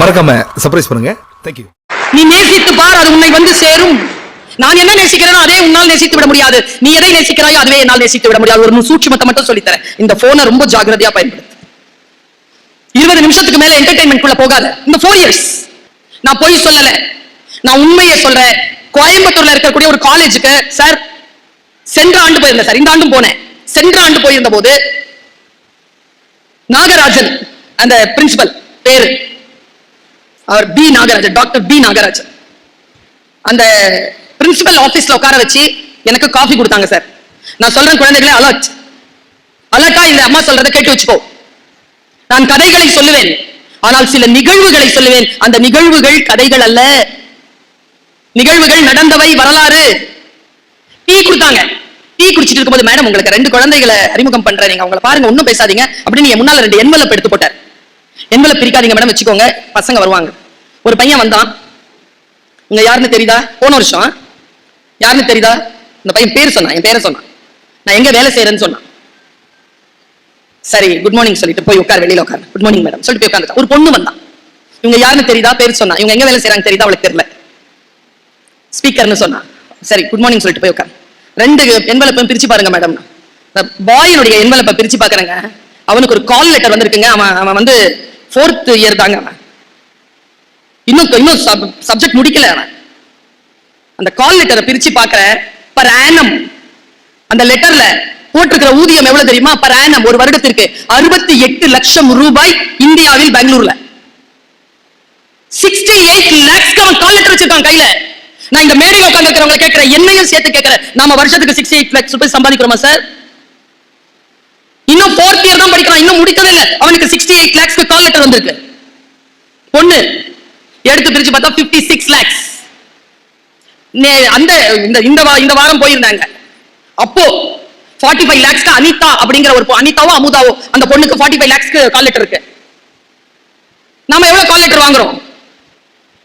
மறக்காம சர்ப்ரைஸ் பண்ணுங்க. தேங்க்யூ நீ நேசித்து பார் அது உன்னை வந்து சேரும். நான் என்ன நேசிக்கிறேனோ அதே உன்னால் நேசித்து விட முடியாது. நீ எதை நேசிக்கிறாயோ அதுவே என்னால் நேசித்து விட முடியாது. ஒரு சூட்சுமத்தை மட்டும் சொல்லித்தரேன். இந்த போனை ரொம்ப ஜாகிரதையா பயன்படுத்து. இருபது நிமிஷத்துக்கு மேல என்டர்டைன்மெண்ட் குள்ள போகாத. இந்த ஃபோர் இயர்ஸ் நான் போய் சொல்லல. நான் உண்மையை சொல்றேன். கோயம்புத்தூர்ல இருக்கக்கூடிய ஒரு காலேஜுக்கு சார் சென்ற ஆண்டு போயிருந்தேன் சார் இந்த ஆண்டும் போனேன். சென்ற ஆண்டு போயிருந்த போது நாகராஜன் அந்த பிரின்சிபல் பேரு அவர் P Nagarajan doctor P Nagarajan. அந்த பிரின்சிபல் ஆபீஸ்ல உட்கார வச்சு எனக்கு காஃபி கொடுத்தாங்க சார் நான் சொல்றேன் குழந்தைகளே அலர்ட் அலர்ட்டா இந்த அம்மா சொல்றதை கேட்டு வச்சுக்கோ. நான் கதைகளை சொல்லுவேன். ஆனால் சில நிகழ்வுகளை சொல்லுவேன். அந்த நிகழ்வுகள் கதைகள் அல்ல. நிகழ்வுகள் நடந்தவை வரலாறு. டீ கொடுத்தாங்க. டீ குடிச்சிட்டு இருக்கும்போது மேடம் உங்களுக்கு ரெண்டு குழந்தைகளை அறிமுகம் பண்றேன். நீங்க அவங்களை பாருங்க ஒன்னும் பேசாதீங்க. அப்படின்னு என் முன்னால ரெண்டு என்வலப் எடுத்து போட்டார். எங்களை பிரிக்காதீங்க மேடம் வச்சுக்கோங்க. பசங்க வருவாங்க. ஒரு பையன் வந்தான். இங்க யாருன்னு தெரியுதா? போன வருஷம். யாருன்னு தெரியுதா? இந்த பையன் பேர் சொன்னான். என் பேரை சொன்னான். நான் எங்க வேலை செய்யறேன்னு சொன்னான். சரி குட் மார்னிங் சொல்லிட்டு போய் உட்கார் வெளியில உட்கார். குட் மார்னிங் மேடம் சொல்லிட்டு போய் உட்கார்ந்துட்டான் ஒரு பொண்ணு வந்தான். இவங்க யாருன்னு தெரியுதா? பேர் சொன்னா இவங்க எங்க வேலை செய்யறாங்க தெரியுதா? அவளுக்கு தெரியல. ஸ்பீக்கர்னு சொன்னா சரி குட் மார்னிங் சொல்லிட்டு போய் உட்கார். ரெண்டு என்வலப்பையும் பிரிச்சு பாருங்க மேடம் பாயினுடைய என்வலப்பை பிரிச்சு பாக்குறேங்க அவனுக்கு ஒரு கால் லெட்டர் வந்திருக்குங்க. அவன் அவன் வந்து ஃபோர்த் இயர் தாங்க அவன். இன்னும் இன்னும் சப்ஜெக்ட் முடிக்கல அவன். அந்த கால் லெட்டரை பிரிச்சு பார்க்கிறேன் பர் ஆனம் அந்த லெட்டர்ல போட்டிருக்கிற ஊதியம் எவ்வளவு தெரியுமா? பர் ஆனம் ஒரு வருடத்திற்கு அறுபத்தி எட்டு லட்சம் ரூபாய் இந்தியாவில் பெங்களூர்ல. சிக்ஸ்டி எயிட் லேக்ஸ்க்கு அவன் கால் லெட்டர் வச்சிருக்கான் கையில. நான் இந்த மேடையில் உட்கார்ந்து இருக்கிறவங்க கேட்கிறேன் என்னையும் சேர்த்து கேட்கிறேன். நாம வருஷத்துக்கு சிக்ஸ்டி எயிட் லேக்ஸ் ரூபாய் சம்பாதிக்கிறோமா சார் இன்னும் ஃபோர்த் இயர் தான் படிக்கிறான். இன்னும் முடிக்கவே இல்லை. அவனுக்கு சிக்ஸ்டி எயிட் லேக்ஸ்க்கு கால் லெட்டர் வந்திருக்கு. பொண்ணு எடுத்து பிரிச்சு பார்த்தா 56 சிக்ஸ் லேக்ஸ் அந்த இந்த இந்த இந்த வாரம் போயிருந்தாங்க. அப்போ 45 ஃபைவ் லேக்ஸ்க்கு அனிதா அப்படிங்கிற ஒரு அனிதாவோ அமுதாவோ அந்த பொண்ணுக்கு 45 ஃபைவ் லேக்ஸ்க்கு கால் லெட்டர் இருக்கு. நாம எவ்வளவு கால் லெட்டர் வாங்குறோம்?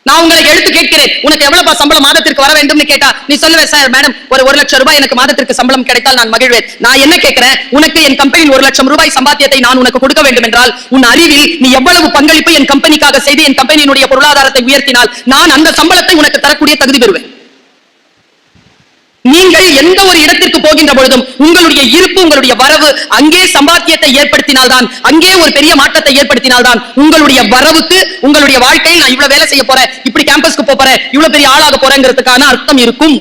நான் உங்களை எடுத்து கேட்கிறேன். உனக்கு எவ்வளவு சம்பளம் மாதத்திற்கு வர வேண்டும்னு கேட்டா நீ சொல்லுவேன் சார் மேடம் ஒரு ஒரு லட்சம் ரூபாய் எனக்கு மாதத்திற்கு சம்பளம் கிடைத்தால் நான் மகிழ்வேன். நான் என்ன கேட்கிறேன்? உனக்கு என் கம்பெனியில் ஒரு லட்சம் ரூபாய் சம்பாத்தியத்தை நான் உனக்கு கொடுக்க வேண்டும் என்றால் உன் அறிவில் நீ எவ்வளவு பங்களிப்பு என் கம்பெனிக்காக செய்து என் கம்பெனியினுடைய பொருளாதாரத்தை உயர்த்தினால் நான் அந்த சம்பளத்தை உனக்கு தரக்கூடிய தகுதி பெறுவேன். நீங்கள் எந்த ஒரு இடத்திற்கு போகின்ற பொழுதும் உங்களுடைய இருப்பு உங்களுடைய வரவு அங்கே சம்பாத்தியத்தை ஏற்படுத்தினால்தான் அங்கே ஒரு பெரிய மாற்றத்தை ஏற்படுத்தினால்தான் உங்களுடைய வரவுக்கு உங்களுடைய வாழ்க்கையில் நான் இவ்வளவு வேலை செய்ய போறேன் இப்படி கேம்பஸ்க்கு போறேன் இவ்வளவு பெரிய ஆளாக போறேங்கிறதுக்கான அர்த்தம் இருக்கும்.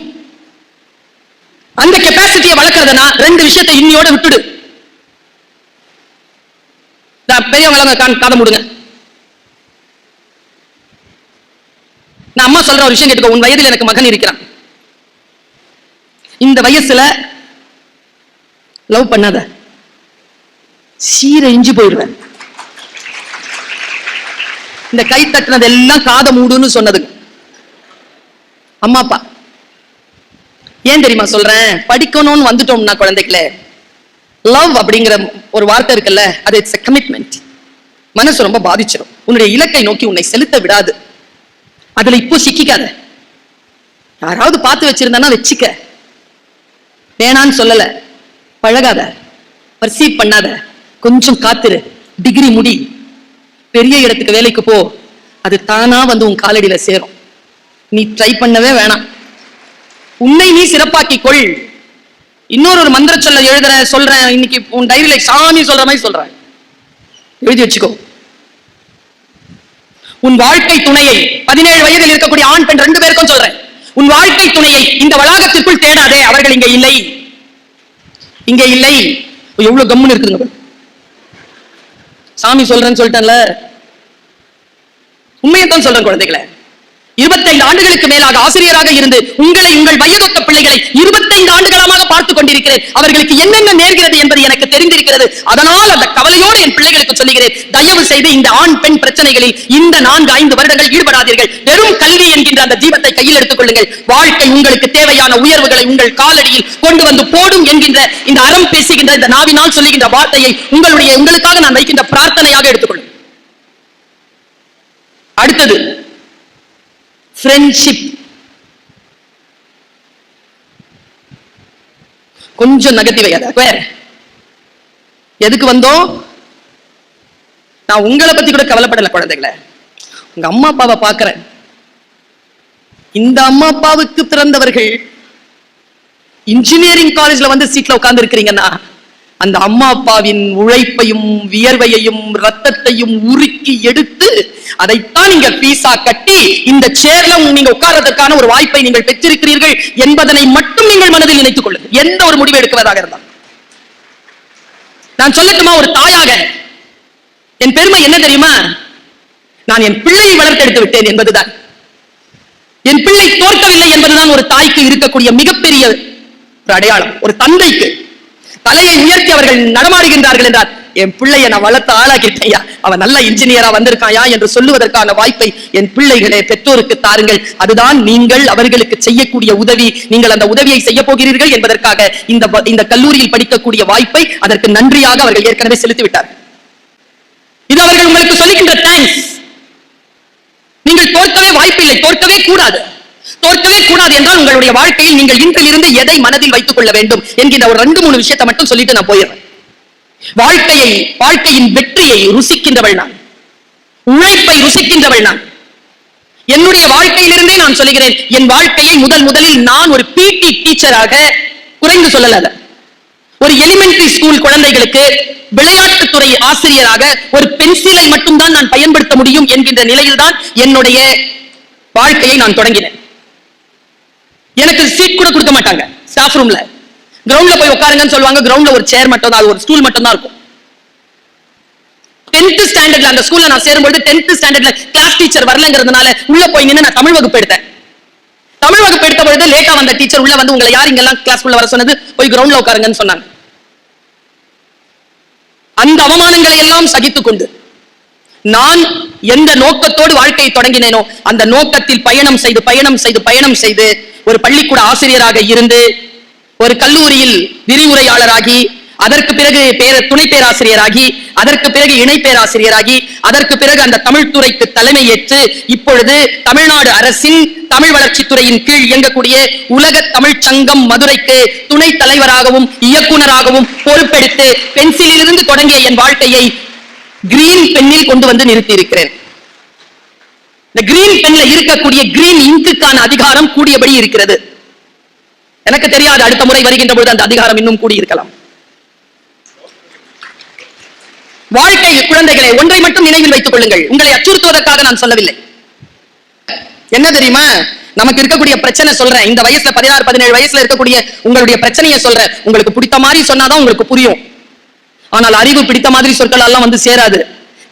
அந்த கெப்பாசிட்டியை வளர்க்கறதுனா ரெண்டு விஷயத்தை இன்னியோட விட்டுடு. பெரியவங்க கான் முடுங்க. நான் அம்மா சொல்ற ஒரு விஷயம் கேட்டுக்கோ உன் வயதில் எனக்கு மகன் இருக்கிறான். இந்த வயசுல லவ் பண்ணாத. சீர இஞ்சி போயிடுவேன். இந்த கை தட்டினது எல்லாம் காத மூடுன்னு சொன்னது. அம்மா அப்பா. ஏன் தெரியுமா சொல்றேன்? படிக்கணும்னு வந்துட்டோம்னா குழந்தைகளே லவ் அப்படிங்கிற ஒரு வார்த்தை இருக்குல்ல அது இட்ஸ் கமிட்மெண்ட் மனசு ரொம்ப பாதிச்சிடும் உன்னுடைய இலக்கை நோக்கி உன்னை செலுத்த விடாது. அதுல இப்போ சிக்கிக்காத. யாராவது பார்த்து வச்சிருந்தானா வச்சுக்க. வேணான்னு சொல்லல. பழகாத. பர்சீவ் பண்ணாத. கொஞ்சம் காத்துரு. டிகிரி முடி. பெரிய இடத்துக்கு வேலைக்கு போ. அது தானா வந்து உன் காலடியில சேரும். நீ ட்ரை பண்ணவே வேணாம். உன்னை நீ சிறப்பாக்கி கொள். இன்னொரு ஒரு மந்திர சொல்ல எழுதுற சொல்றேன் இன்னைக்கு உன் டைரியில சாமி சொல்ற மாதிரி சொல்றேன் எழுதி வச்சுக்கோ. உன் வாழ்க்கை துணையை பதினேழு வயதில் இருக்கக்கூடிய ஆண் பெண் ரெண்டு பேருக்கும் சொல்றேன். உன் வாழ்க்கை துணையை இந்த வளாகத்திற்குள் தேடாதே அவர்கள் இங்க இல்லை. இங்க இல்லை. எவ்வளவு கம்முன்னு இருக்குங்க சாமி சொல்றேன்னு சொல்லிட்டேன்ல. உண்மையத்தான் சொல்றேன் குழந்தைகளை. இருபத்தைந்து ஆண்டுகளுக்கு மேலாக ஆசிரியராக இருந்து உங்களை உங்கள் வயதொத்த பிள்ளைகளை இருபத்தைந்து ஆண்டுகளமாக பார்த்துக் கொண்டிருக்கிறேன். அவர்களுக்கு என்னென்ன நேர்கிறது என்பது எனக்கு தெரிந்திருக்கிறது. அதனால் அந்த கவலையோடு என் பிள்ளைகளுக்கு சொல்லுகிறேன். தயவு செய்து இந்த ஆண் பெண் பிரச்சனைகளில் இந்த நான்கு ஐந்து வருடங்கள் ஈடுபடாதீர்கள். வெறும் கல்வி என்கின்ற அந்த ஜீவத்தை கையில் எடுத்துக் கொள்ளுங்கள். வாழ்க்கை உங்களுக்கு தேவையான உயர்வுகளை உங்கள் காலடியில் கொண்டு வந்து போடும் என்கின்ற இந்த அறம் பேசுகின்ற இந்த நாவினால் சொல்லுகின்ற வார்த்தையை உங்களுடைய உங்களுக்காக நான் வைக்கின்ற பிரார்த்தனையாக எடுத்துக்கொள்ளுங்கள் அடுத்தது ஃப்ரெண்ட்ஷிப் கொஞ்சம் நெகட்டிவ் வைக்காத வேற? எதுக்கு வந்தோம்? நான் உங்களை பத்தி கூட கவலைப்படல குழந்தைகளை. உங்க அம்மா அப்பாவை பாக்குறேன் இந்த அம்மா அப்பாவுக்கு பிறந்தவர்கள் இன்ஜினியரிங் காலேஜ்ல வந்து சீட்ல உட்கார்ந்து இருக்கிறீங்கன்னா அந்த அம்மா அப்பாவின் உழைப்பையும் வியர்வையையும் ரத்தத்தையும் உருக்கி எடுத்து அதைத்தான் நீங்க பீஸா கட்டி இந்த சேர்ல நீங்க உட்கார்றதற்கான ஒரு வாய்ப்பை நீங்கள் பெற்றிருக்கிறீர்கள் என்பதனை மட்டும் நீங்கள் மனதில் நினைத்துக் கொள்ளுங்கள். எந்த ஒரு முடிவு எடுக்கிறதாக இருந்தால் நான் சொல்லட்டுமா ஒரு தாயாக? என் பெருமை என்ன தெரியுமா? நான் என் பிள்ளையை வளர்த்தெடுத்து விட்டேன் என்பதுதான். என் பிள்ளை தோற்கவில்லை என்பதுதான் ஒரு தாய்க்கு இருக்கக்கூடிய மிகப்பெரிய ஒரு அடையாளம். ஒரு தந்தைக்கு தலையை உயர்த்தி அவர்கள் நடமாடுகின்றார்கள் என்றார். என் பிள்ளைய நான் வளர்த்து ஆளாக்கிட்டேயா அவன் நல்ல இன்ஜினியரா வந்திருக்காயா என்று சொல்லுவதற்கான வாய்ப்பை என் பிள்ளைகளே பெற்றோருக்கு தாருங்கள். அதுதான் நீங்கள் அவர்களுக்கு செய்யக்கூடிய உதவி. நீங்கள் அந்த உதவியை செய்ய போகிறீர்கள் என்பதற்காக இந்த இந்த கல்லூரியில் படிக்கக்கூடிய வாய்ப்பை அதற்கு நன்றியாக அவர்கள் ஏற்கனவே செலுத்திவிட்டார். இது அவர்கள் உங்களுக்கு சொல்லுகின்ற தேங்க்ஸ் நீங்கள் தோற்கவே வாய்ப்பில்லை. தோற்கவே கூடாது. தோற்கவே கூடாது என்றால் உங்களுடைய வாழ்க்கையில் நீங்கள் இன்றிலிருந்து எதை மனதில் வைத்துக் கொள்ள வேண்டும் என்கிற ஒரு ரெண்டு மூணு விஷயத்தை மட்டும் சொல்லிட்டு நான் போயிடுறேன். வாழ்க்கையை வாழ்க்கையின் வெற்றியை ருசிக்கின்றவள் நான். உழைப்பை ருசிக்கின்றவள் நான். என்னுடைய வாழ்க்கையிலிருந்தே நான் சொல்லுகிறேன் என் வாழ்க்கையை முதல் முதலில் நான் ஒரு பிடி டீச்சராக குறைந்து சொல்லல ஒரு எலிமெண்டரி ஸ்கூல் குழந்தைகளுக்கு விளையாட்டுத்துறை ஆசிரியராக ஒரு பென்சிலை மட்டும்தான் நான் பயன்படுத்த முடியும் என்கின்ற நிலையில்தான் என்னுடைய வாழ்க்கையை நான் தொடங்கினேன். எனக்கு சீட் கூட கொடுக்க மாட்டாங்க. ஸ்டாஃப் ரூம்ல கிரவுண்ட்ல போய் உட்காருங்கன்னு சொல்லுவாங்க. கிரவுண்ட்ல ஒரு சேர் மட்டும் தான் ஒரு ஸ்டூல் மட்டும் தான் இருக்கும் டென்த் ஸ்டாண்டர்ட்ல அந்த ஸ்கூல்ல நான் சேரும்போது டென்த் ஸ்டாண்டர்ட்ல கிளாஸ் டீச்சர் வரலங்கிறதுனால உள்ள போய் நின்னு நான் தமிழ் வகுப்பு எடுத்தேன். தமிழ் வகுப்பு எடுத்த பொழுது லேட்டா வந்த டீச்சர் உள்ள வந்து உங்களை யார் இங்கெல்லாம் கிளாஸ் உள்ள வர சொன்னது? போய் கிரவுண்ட்ல உட்காருங்கன்னு சொன்னாங்க. அந்த அவமானங்களை எல்லாம் சகித்துக் கொண்டு நான் எந்த நோக்கத்தோடு வாழ்க்கையை தொடங்கினேனோ அந்த நோக்கத்தில் பயணம் செய்து பயணம் செய்து பயணம் செய்து ஒரு பள்ளிக்கூட ஆசிரியராக இருந்து ஒரு கல்லூரியில் விரிவுரையாளராகி அதற்கு பிறகு பேர துணை பேராசிரியராகி அதற்கு பிறகு இணை பேராசிரியராகி அதற்கு பிறகு அந்த தமிழ் துறைக்கு தலைமை ஏற்று இப்பொழுது தமிழ்நாடு அரசின் தமிழ் வளர்ச்சித்துறையின் கீழ் இயங்கக்கூடிய உலக தமிழ் சங்கம் மதுரைக்கு துணை தலைவராகவும் இயக்குனராகவும் பொறுப்பெடுத்து பென்சிலிலிருந்து தொடங்கிய என் வாழ்க்கையை கிரீன் பெண்ணில் கொண்டு வந்து நிறுத்தி இருக்கிறேன் இந்த கிரீன் பென்ல இருக்கக்கூடிய கிரீன் இங்குக்கான அதிகாரம் கூடியபடி இருக்கிறது. எனக்கு தெரியாது அடுத்த முறை வருகின்ற பொழுது அந்த அதிகாரம் இன்னும் கூடியிருக்கலாம். வாழ்க்கை குழந்தைகளை ஒன்றை மட்டும் நினைவில் வைத்துக் கொள்ளுங்கள். உங்களை அச்சுறுத்துவதற்காக நான் சொல்லவில்லை. என்ன தெரியுமா? நமக்கு இருக்கக்கூடிய பிரச்சனை சொல்றேன். இந்த வயசுல பதினாறு பதினேழு வயசுல இருக்கக்கூடிய உங்களுடைய பிரச்சனையை சொல்றேன். உங்களுக்கு பிடித்த மாதிரி சொன்னாதான் உங்களுக்கு புரியும். ஆனால் அறிவு பிடித்த மாதிரி சொற்கள் எல்லாம் வந்து சேராது.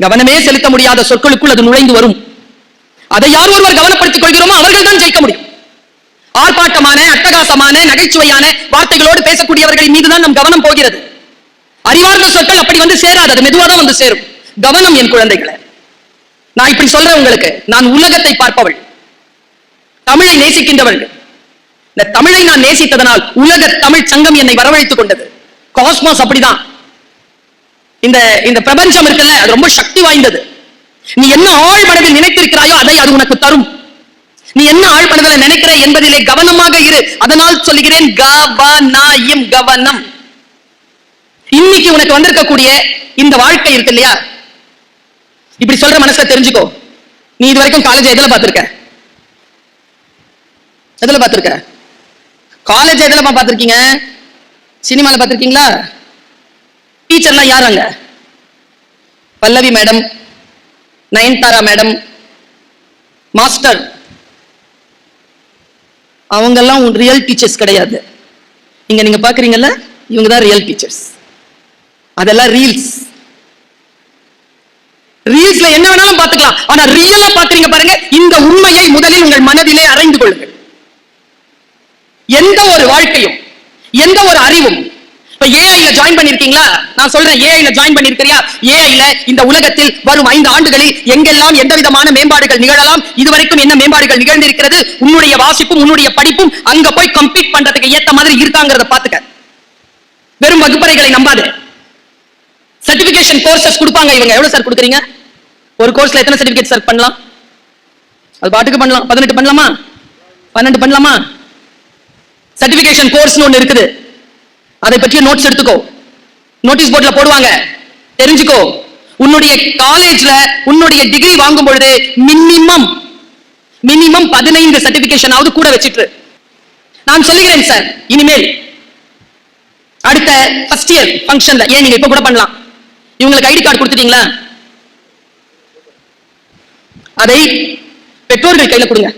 கவனமே செலுத்த முடியாத சொற்களுக்குள் அது நுழைந்து வரும். அதை யார் ஒருவர் கவனப்படுத்திக் கொள்கிறோமோ அவர்கள் தான் ஜெயிக்க முடியும். ஆர்ப்பாட்டமான அட்டகாசமான நகைச்சுவையான வார்த்தைகளோடு பேசக்கூடியவர்களின் மீதுதான் நம் கவனம் போகிறது. அறிவார்ந்த சொற்கள் அப்படி வந்து சேராது அது மெதுவாக தான் வந்து சேரும். கவனம் என் குழந்தைகளை. நான் இப்படி சொல்றேன் உங்களுக்கு. நான் உலகத்தை பார்ப்பவள். தமிழை நேசிக்கின்றவள். இந்த தமிழை நான் நேசித்ததனால் உலக தமிழ் சங்கம் என்னை வரவழைத்துக் கொண்டது. காஸ்மாஸ் அப்படிதான். இந்த இந்த பிரபஞ்சம் இருக்குல்ல அது ரொம்ப சக்தி வாய்ந்தது. நீ என்ன ஆழ் மனதில் நினைத்திருக்கிறாயோ அதை அது உனக்கு தரும். நீ என்ன ஆழ் மனதில் நினைக்கிற என்பதிலே கவனமாக இரு. அதனால் சொல்லுகிறேன் கவனாயம் கவனம். இன்னைக்கு உனக்கு வந்திருக்கக்கூடிய இந்த வாழ்க்கை இருக்கு இல்லையா? இப்படி சொல்ற மனசுல தெரிஞ்சுக்கோ. நீ இது வரைக்கும் காலேஜ் எதுல பாத்திருக்க எதுல பாத்திருக்க காலேஜ் எதுல பார்த்திருக்கீங்க? சினிமால பாத்திருக்கீங்களா டீச்சர்னா யாராங்க Pallavi madam Nayanthara madam master அவங்கெல்லாம் ரியல் டீச்சர்ஸ் கிடையாது. இங்க நீங்க பாக்குறீங்கல்ல இவங்க தான் ரியல் டீச்சர்ஸ் அதெல்லாம் ரீல்ஸ் ரீல்ஸ்ல என்ன வேணாலும் பாத்துக்கலாம் ஆனா ரியலா பாக்குறீங்க பாருங்க இந்த உண்மையை முதலில் உங்கள் மனதிலே அறைந்து கொள்ளுங்கள். எந்த ஒரு வாழ்க்கையும் எந்த ஒரு அறிவும் இப்ப ஏஐல ஜாயின் பண்ணிருக்கீங்களா? நான் சொல்றேன் ஏஐல ஜாயின் பண்ணிருக்கிறியா? ஏஐல இந்த உலகத்தில் வரும் ஐந்து ஆண்டுகளில் எங்கெல்லாம் எந்த விதமான மேம்பாடுகள் நிகழலாம்? இதுவரைக்கும் என்ன மேம்பாடுகள் நிகழ்ந்திருக்கிறது? உன்னுடைய வாசிப்பும் உன்னுடைய படிப்பும் அங்க போய் கம்ப்ளீட் பண்றதுக்கு ஏத்த மாதிரி இருக்காங்கிறத பாத்துக்க. வெறும் வகுப்பறைகளை நம்பாது. சர்டிபிகேஷன் கோர்சஸ் கொடுப்பாங்க இவங்க. எவ்வளவு சார் கொடுக்குறீங்க? ஒரு கோர்ஸ்ல எத்தனை சர்டிபிகேட் சார் பண்ணலாம்? அது பாட்டுக்கு பண்ணலாம். பதினெட்டு பண்ணலாமா? பன்னெண்டு பண்ணலாமா? சர்டிபிகேஷன் கோர்ஸ்னு ஒன்று இருக்குது. அதை பற்றிய நோட்ஸ் எடுத்துக்கோ நோட்டீஸ் போர்ட்ல போடுவாங்க. தெரிஞ்சுக்கோ. உன்னுடைய காலேஜ்ல உன்னுடைய டிகிரி வாங்கும் பொழுது மினிமம் மினிமம் பதினைந்து சர்டிபிகேஷனாவது கூட வச்சிட்டு நான் சொல்லுகிறேன் சார் இனிமேல் அடுத்த ஃபர்ஸ்ட் இயர் ஃபங்க்ஷன்ல ஏன் நீங்க இப்ப கூட பண்ணலாம்? இவங்களுக்கு ஐடி கார்டு கொடுத்துட்டீங்களா? அதை பெற்றோர்கள் கையில கொடுங்க.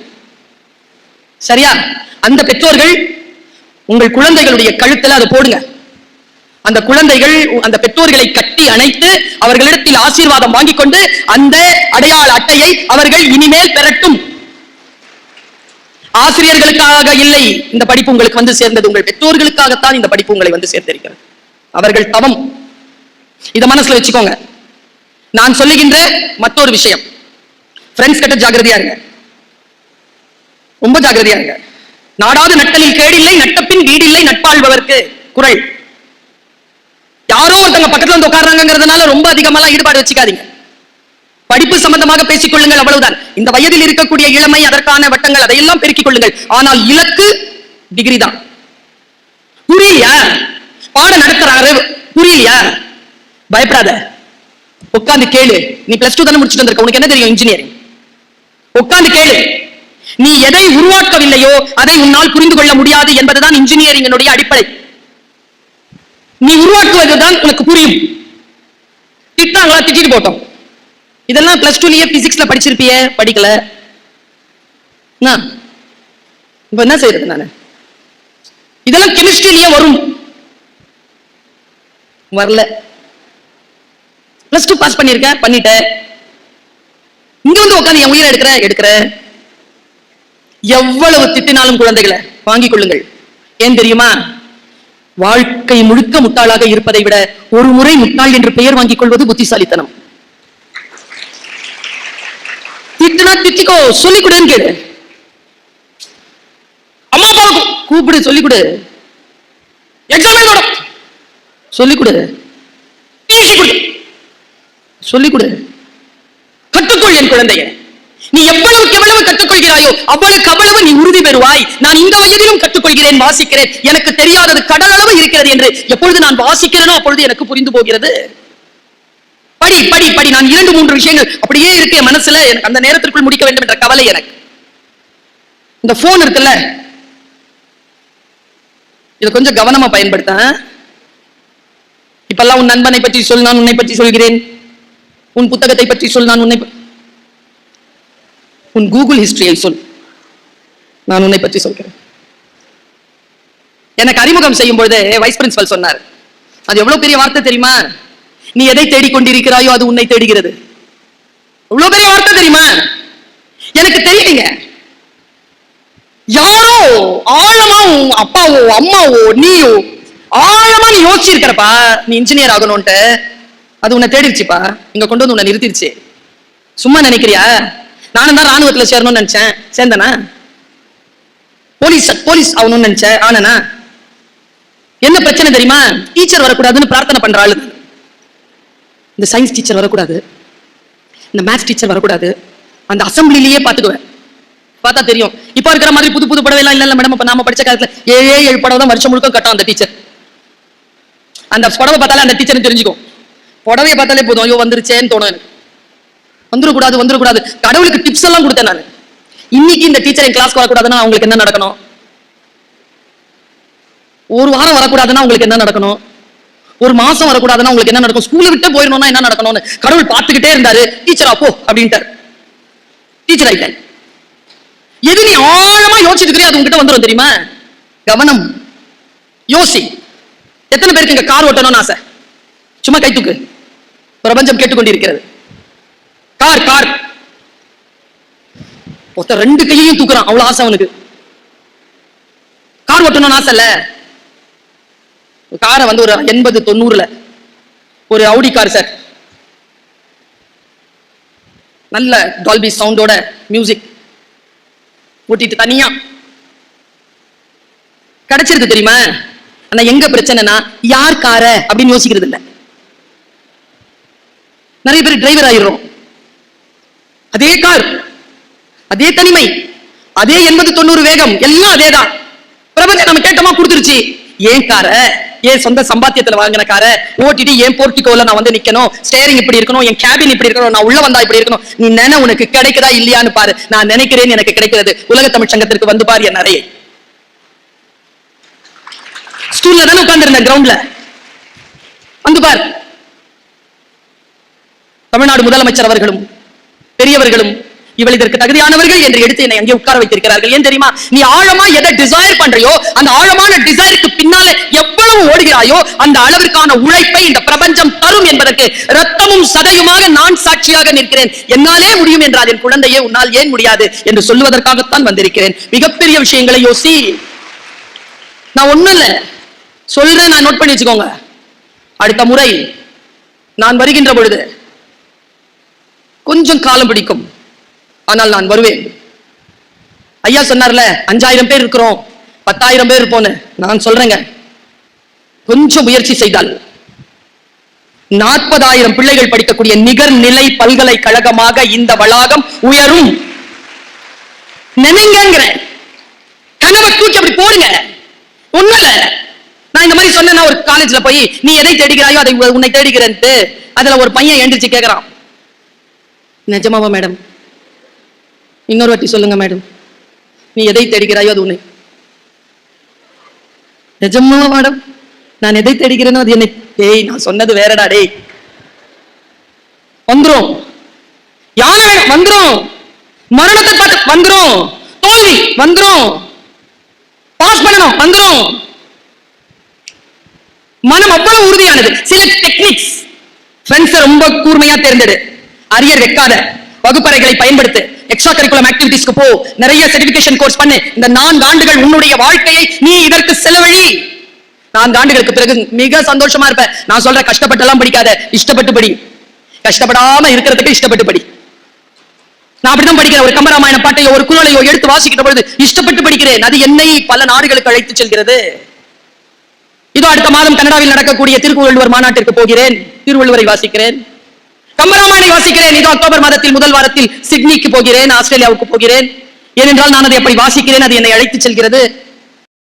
சரியா? அந்த பெற்றோர்கள் உங்கள் குழந்தைகளுடைய கழுத்தில் அதை போடுங்க. அந்த குழந்தைகள் அந்த பெற்றோர்களை கட்டி அணைத்து அவர்களிடத்தில் ஆசீர்வாதம் வாங்கிக் கொண்டு அந்த அடையாள அட்டையை அவர்கள் இனிமேல் பெறட்டும். ஆசிரியர்களுக்காக இல்லை. இந்த படிப்பு உங்களுக்கு வந்து சேர்ந்தது. உங்கள் பெற்றோர்களுக்காகத்தான் இந்த படிப்பு உங்களை வந்து சேர்ந்திருக்கிறது அவர்கள் தவம். இதை மனசுல வச்சுக்கோங்க. நான் சொல்லுகின்ற மற்றொரு விஷயம். ஃப்ரெண்ட்ஸ் கிட்ட ஜாகிரதையா இருங்க. ரொம்ப ஜாகிரதையா இருங்க. நாடாது நட்டலில் கேடில்லை நட்டப்பின் வீடில்லை நட்பாழ்பவர்க்கு குரல். யாரோ ஒருத்தவங்க பக்கத்துல வந்து உட்காடுறாங்கிறதுனால ரொம்ப அதிகமாலாம் ஈடுபாடு வச்சுக்காதீங்க. படிப்பு சம்பந்தமாக பேசிக் கொள்ளுங்கள் அவ்வளவுதான். இந்த வயதில் இருக்கக்கூடிய இளமை அதற்கான வட்டங்கள் அதையெல்லாம் பெருக்கிக் கொள்ளுங்கள். ஆனால் இலக்கு டிகிரி தான். புரியலையா பாடம் நடத்துறாரு புரியலையா பயப்படாத. உட்கார்ந்து கேளு. நீ பிளஸ் டூ தானே முடிச்சுட்டு வந்திருக்க. உனக்கு என்ன தெரியும் இன்ஜினியரிங் உட்கார்ந்து கேளு. நீ எதை உருவாக்கவில்லையோ அதை உன்னால் புரிந்து கொள்ள முடியாது என்பதுதான் இன்ஜினியரிங்கினுடைய அடிப்படை. நீ உருவாக்குவதுதான் உனக்கு புரியும். திட்டாங்களா திட்டிட்டு போட்டோம். இதெல்லாம் பிளஸ் டூலயே பிசிக்ஸ்ல படிச்சிருப்பியே படிக்கல. என்ன? இப்ப என்ன செய்யறது நானு? இதெல்லாம் கெமிஸ்ட்ரியிலேயே வரும். வரல. பிளஸ் டூ பாஸ் பண்ணிருக்க பண்ணிட்ட. இங்க வந்து உட்காந்து என் உயிரை எடுக்கிற எடுக்கிற. எவ்வளவு திட்டினாலும் குழந்தைகளை வாங்கிக் கொள்ளுங்கள். ஏன் தெரியுமா? வாழ்க்கை முழுக்க முட்டாளாக இருப்பதை விட ஒரு முறை முட்டாள் என்று பெயர் வாங்கிக் கொள்வது புத்திசாலித்தனம். திட்டுனா திட்டிக்கோ சொல்லிக் கொடுன்னு கேடு அம்மா அப்பாவுக்கு கூப்பிடு சொல்லிக் கொடு எக்ஸாம் எழுதணும் சொல்லிக் கொடு கொடு சொல்லிக் கொடு கற்றுக்கொள் என் குழந்தைய. நீ எவ்வளவுக்கு எவ்வளவு கற்றுக்கொள்கிறாயோ அவ்வளவுக்கு அவ்வளவு நீ உறுதி பெறுவாய். நான் இந்த வயதிலும் கற்றுக்கொள்கிறேன் வாசிக்கிறேன். எனக்கு தெரியாதது கடல் அளவு இருக்கிறது என்று எப்பொழுது நான் வாசிக்கிறேனோ அப்பொழுது எனக்கு புரிந்து போகிறது. படி படி படி. நான் இரண்டு மூன்று விஷயங்கள் அப்படியே இருக்கு என் மனசுல. எனக்கு அந்த நேரத்திற்குள் முடிக்க வேண்டும் என்ற கவலை எனக்கு. இந்த போன் இருக்குல்ல? இதை கொஞ்சம் கவனமா பயன்படுத்த இப்பெல்லாம் உன் நண்பனை பற்றி சொல் நான் உன்னை பற்றி சொல்கிறேன். உன் புத்தகத்தை பற்றி சொல் நான் உன்னை உன் கூகுள் ஹிஸ்டரியை சொல். நான் உன்னை பற்றி சொல்கிறேன். எனக்கு அறிமுகம் செய்யும் பொழுது வைஸ் பிரின்சிபல் சொன்னார். அது எவ்வளவு பெரிய வார்த்தை தெரியுமா? நீ எதை தேடிக்கொண்டிருக்கிறாயோ அது உன்னை தேடுகிறது. எவ்வளவு பெரிய வார்த்தை தெரியுமா? எனக்கு தெரியலீங்க. யாரோ ஆழமா உன் அப்பாவோ அம்மாவோ நீயோ ஆழமா நீ யோசிச்சிருக்கிறப்பா நீ இன்ஜினியர் ஆகணும்ட்டு அது உன்னை தேடிருச்சுப்பா. இங்க கொண்டு வந்து உன்னை நிறுத்திடுச்சு சும்மா நினைக்கிறியா? நானும் தான் ராணுவத்துல சேரணும்னு நினைச்சேன். சேர்ந்தனா? போலீஸ் போலீஸ் ஆகணும்னு நினைச்சேன். ஆனனா? என்ன பிரச்சனை தெரியுமா? டீச்சர் வரக்கூடாதுன்னு பிரார்த்தனை பண்ற ஆளு. இந்த சயின்ஸ் டீச்சர் வரக்கூடாது. இந்த மேத்ஸ் டீச்சர் வரக்கூடாது. அந்த அசம்பிளிலேயே பார்த்துக்குவேன் பார்த்தா தெரியும். இப்போ இருக்கிற மாதிரி புது புது படவை எல்லாம் இல்லை மேடம் இப்போ நாம படிச்ச காலத்துல ஏழே ஏழு படம் தான் வருஷம் முழுக்க கட்டும் அந்த டீச்சர் அந்த புடவை பார்த்தாலே அந்த டீச்சர் தெரிஞ்சுக்கும். புடவையை பார்த்தாலே போதும். ஐயோ வந்துருச்சேன்னு தோணும் எனக்கு. வந்துடக்கூடாது வந்துடக்கூடாது கடவுளுக்கு டிப்ஸ் எல்லாம் கொடுத்தேன் நான். இன்னைக்கு இந்த டீச்சர் என் கிளாஸ்க்கு வரக்கூடாதுன்னா அவங்களுக்கு என்ன நடக்கணும்? ஒரு வாரம் வரக்கூடாதுன்னா உங்களுக்கு என்ன நடக்கணும்? ஒரு மாசம் வரக்கூடாதுன்னா உங்களுக்கு என்ன நடக்கும்? ஸ்கூலை விட்டு போயிடணும்னா என்ன நடக்கணும்னு கடவுள் பார்த்துக்கிட்டே இருந்தாரு. டீச்சர் அப்போ அப்படின்ட்டார். டீச்சர் ஆயிட்டேன் எது நீ ஆழமா யோசிச்சுக்கிறே அது உங்ககிட்ட வந்துடும் தெரியுமா? கவனம். யோசி. எத்தனை பேருக்கு இங்க கார் ஓட்டணும்னு ஆசை? சும்மா கை தூக்கு. பிரபஞ்சம் கேட்டுக்கொண்டிருக்கிறது. Car car. ஒருத்தன் ரெண்டு கையையும் தூக்குறான். அவ்வளவு ஆசை அவனுக்கு. கார் ஓட்டணும்னு ஆசை இல்ல. காரை வந்து ஒரு எண்பது தொண்ணூறுல. ஒரு அவுடி கார் சார் நல்ல டால்பி சவுண்டோட மியூசிக் ஓட்டிட்டு தனியா. கிடைச்சிருக்கு தெரியுமா? ஆனா எங்க பிரச்சனைனா யார் கார? அப்படின்னு யோசிக்கிறது இல்ல நிறைய பேர் டிரைவர் ஆயிடுறோம். அதே கார் அதே தனிமை அதே எண்பது தொண்ணூறு வேகம் எல்லாம் அதேதான் பிரபஞ்சம் நம்ம கேட்டமா கொடுத்துருச்சு. ஏன் கார? ஏன் சொந்த சம்பாத்தியத்துல வாங்கின கார? ஓட்டிட்டு ஏன் போர்ட்டிகோல நான் வந்து நிக்கணும்? ஸ்டேரிங் இப்படி இருக்கணும்? என் கேபின் இப்படி இருக்கணும்? நான் உள்ள வந்தா இப்படி இருக்கணும்? நீ நினை உனக்கு கிடைக்குதா இல்லையான்னு பாரு. நான் நினைக்கிறேன் எனக்கு கிடைக்கிறது. உலக தமிழ் சங்கத்திற்கு வந்து பாரு என் நிறைய ஸ்டூல்ல தானே உட்காந்துருந்தேன் கிரவுண்ட்ல வந்து பார். தமிழ்நாடு முதலமைச்சர் அவர்களும் பெரியவர்களும் இவள் இதற்கு தகுதியானவர்கள் என்று எடுத்து என்னை அங்கே உட்கார வைத்திருக்கிறார்கள். ஏன் தெரியுமா? நீ ஆழமா எதை டிசைர் பண்றியோ அந்த ஆழமான டிசைருக்கு பின்னால எவ்வளவு ஓடுகிறாயோ அந்த அளவிற்கான உழைப்பை இந்த பிரபஞ்சம் தரும் என்பதற்கு ரத்தமும் சதையுமாக நான் சாட்சியாக நிற்கிறேன். என்னாலே முடியும் என்றால் என் குழந்தையே உன்னால் ஏன் முடியாது என்று சொல்லுவதற்காகத்தான் வந்திருக்கிறேன். மிகப்பெரிய விஷயங்களை யோசி. நான் ஒண்ணும் இல்ல. சொல்றேன் நான் நோட் பண்ணி வச்சுக்கோங்க. அடுத்த முறை நான் வருகின்ற பொழுது கொஞ்சம் காலம் பிடிக்கும். ஆனால் நான் வருவேன். ஐயா சொன்னார்ல அஞ்சாயிரம் பேர் இருக்கிறோம். பத்தாயிரம் பேர் இருப்போன்னு நான் சொல்றேங்க. கொஞ்சம் முயற்சி செய்தால். நாற்பதாயிரம் பிள்ளைகள் படிக்கக்கூடிய நிகர்நிலை பல்கலைக்கழகமாக இந்த வளாகம் உயரும். நினைங்கிறேன் கனவை தூக்கி அப்படி போடுங்க. ஒண்ணும் இல்ல. நான் இந்த மாதிரி சொன்னேன்னா ஒரு காலேஜ்ல போய் நீ எதை தேடுகிறாயோ அதை உன்னை தேடுகிறேன்ட்டு. அதுல ஒரு பையன் எழுந்திரிச்சு கேக்குறான். நிஜமாவா மேடம்? இன்னொரு வாட்டி சொல்லுங்க மேடம். நீ எதை தேடுகிறாயோ அது உன்னை. நிஜமாவா மேடம்? நான் எதை தேடுகிறேனோ அது என்னை. டேய் நான் சொன்னது வேறடா டேய். வந்துரும். யானை வேணும் வந்துரும். மரணத்தை பார்த்து வந்துரும். தோல்வி வந்துரும். பாஸ் பண்ணணும் வந்துரும். மனம் அவ்வளவு உறுதியானது. சில டெக்னிக்ஸ் ஃப்ரெண்ட்ஸை ரொம்ப கூர்மையா தேர்ந்தெடு. அரியர் வைக்காத வகுப்பறைகளை பயன்படுத்து. எக்ஸ்ட்ரா கரிக்குலம் ஆக்டிவிட்டிஸ்க்கு போ. நிறைய சர்டிபிகேஷன் கோர்ஸ் பண்ணு. இந்த நான்கு ஆண்டுகள் உன்னுடைய வாழ்க்கையை நீ இதற்கு செலவழி. நான்கு ஆண்டுகளுக்கு பிறகு மிக சந்தோஷமா இருப்ப. நான் சொல்ற கஷ்டப்பட்டெல்லாம் படிக்காத. இஷ்டப்பட்டு படி. கஷ்டப்படாம இருக்கிறதுக்கு இஷ்டப்பட்டு படி. நான் அப்படிதான் படிக்கிறேன். ஒரு கம்பராமாயண பாட்டையோ ஒரு குரலையோ எடுத்து வாசிக்கிற பொழுது இஷ்டப்பட்டு படிக்கிறேன். அது என்னை பல நாடுகளுக்கு அழைத்து செல்கிறது. இதோ அடுத்த மாதம் கனடாவில் நடக்கக்கூடிய திருக்குவள்ளுவர் மாநாட்டிற்கு போகிறேன். திருவள்ளுவரை வாசிக்கிறேன். கம்பராமாயணை வாசிக்கிறேன் இதோ அக்டோபர் மாதத்தில் முதல் வாரத்தில் சிட்னிக்கு போகிறேன் ஆஸ்திரேலியாவுக்கு போகிறேன். ஏனென்றால் நான் அதை அப்படி வாசிக்கிறேன் அது என்னை அழைத்து செல்கிறது.